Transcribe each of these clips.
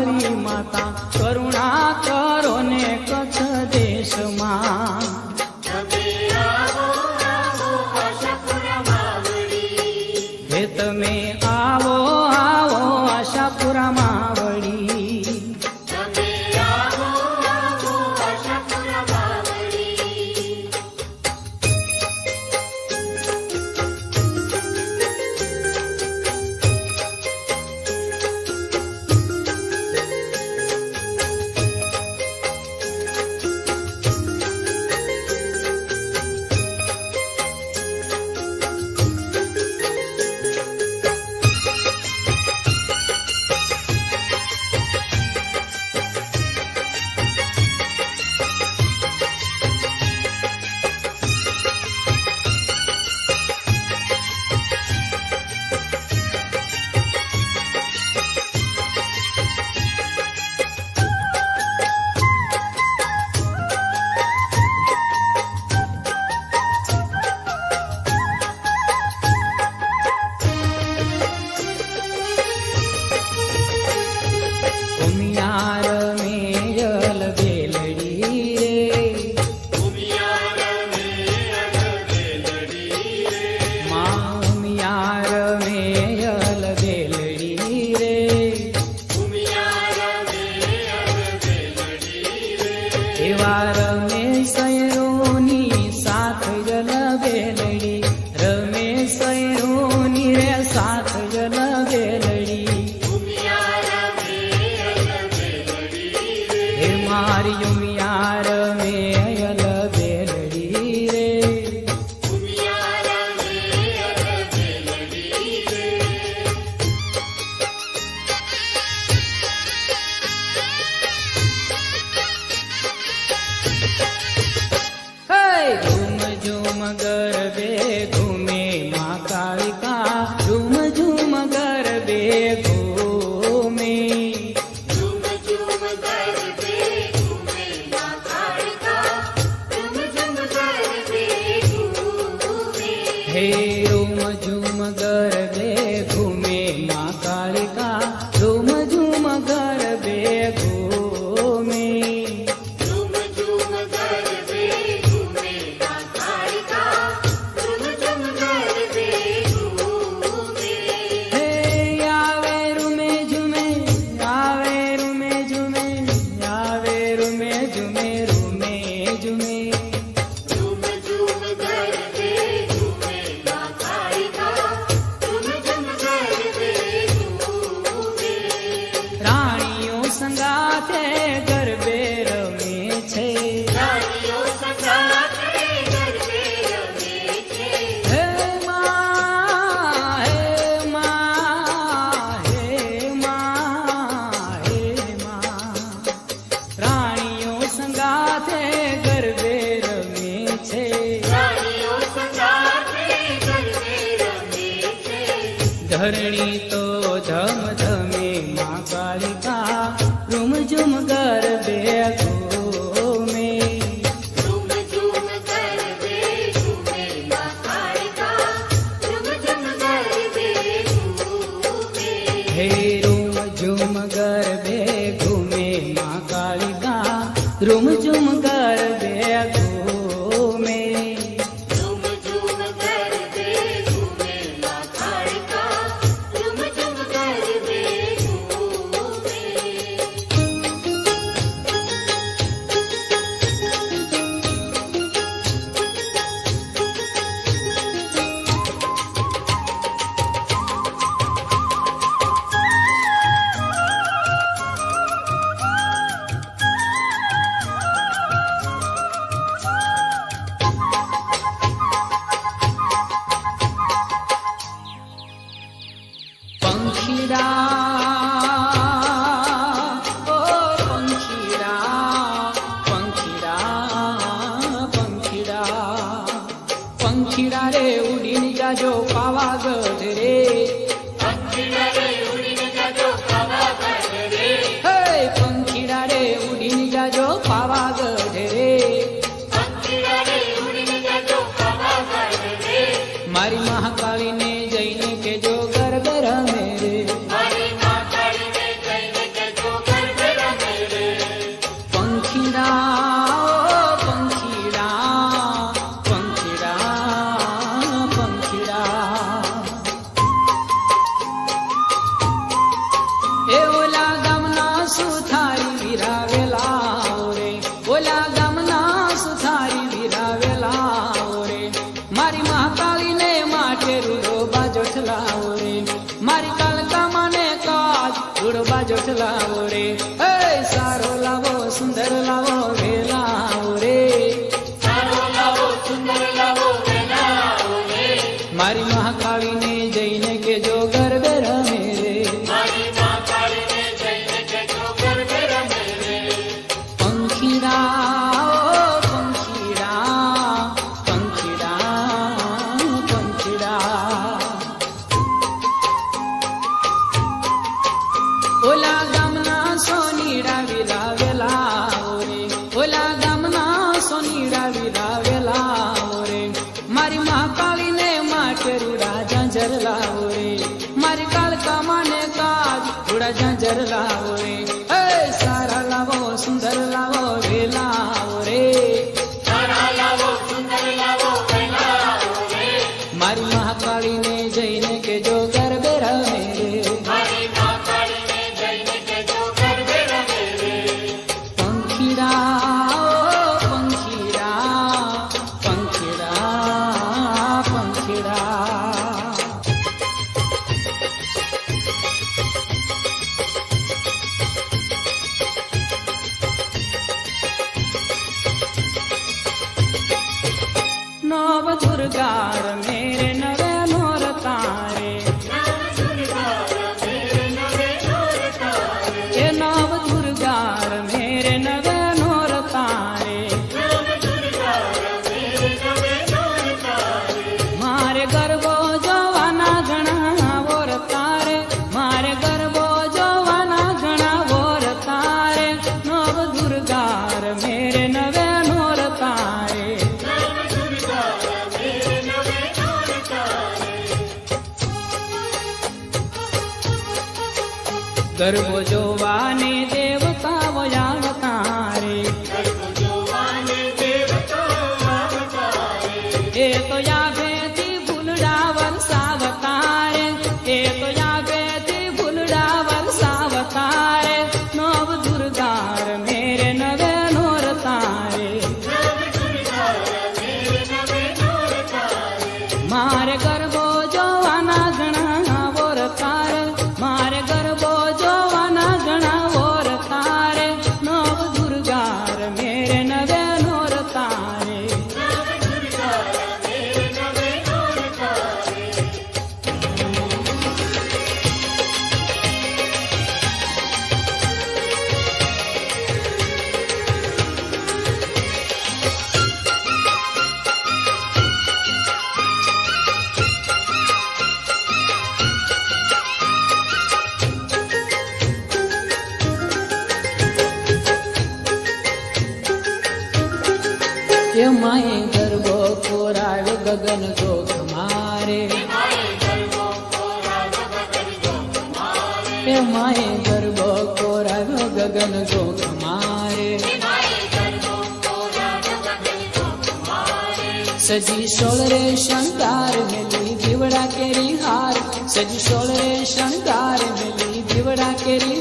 મઢવાળી માતા. Yeah. संगाते Kalika room झुम गा चिरारे उडीन जाजो पावा गज रे la చెరుడా జంజరలావు માએ ગરબો કોરાવ્યો ગગન જોખ મારે હે માએ ગરબો કોરાવ્યો ગગન જોખ મારે સજી સોળ રે શણગાર મેલી દીવડા કેરી હાર સજી સોળ રે શણગાર મેલી દીવડા કેરી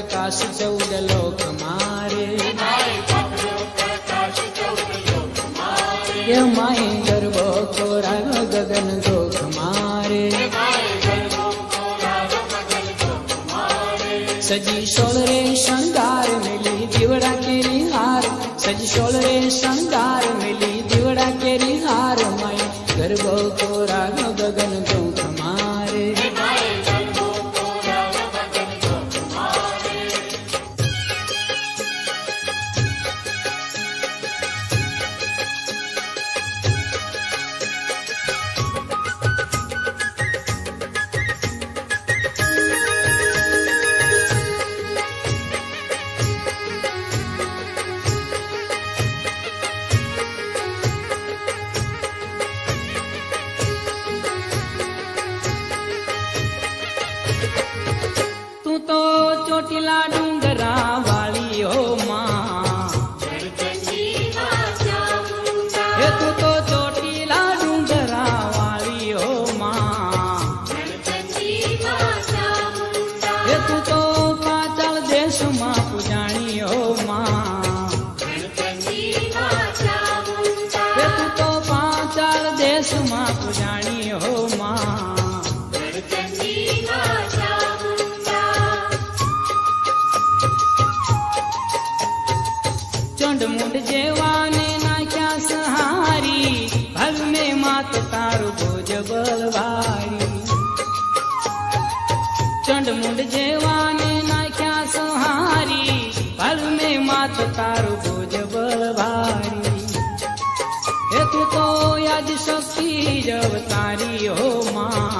પ્રકાશ ચૌદ લોક મારે એ માય ગરબો કોરાવ્યો ગગન જોખ મારે સજી સોળ રે શણગાર મેલી દીવડા કેરી હાર સજી સોળ રે શણગાર મેલી દીવડા કેરી હાર માય ગરબો કોરાવ્યો શક્તિ સારી હો માં.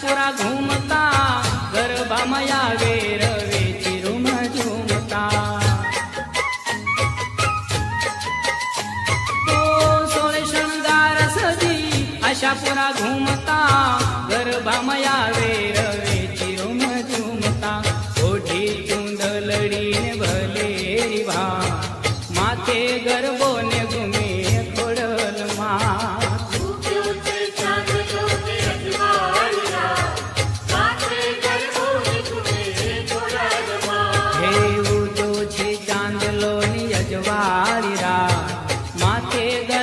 पुरा घुमता मया वेरवे चिरुम झुमता तो सोळे शृंगार सजी अशा पुरा घुमता मया મારી રા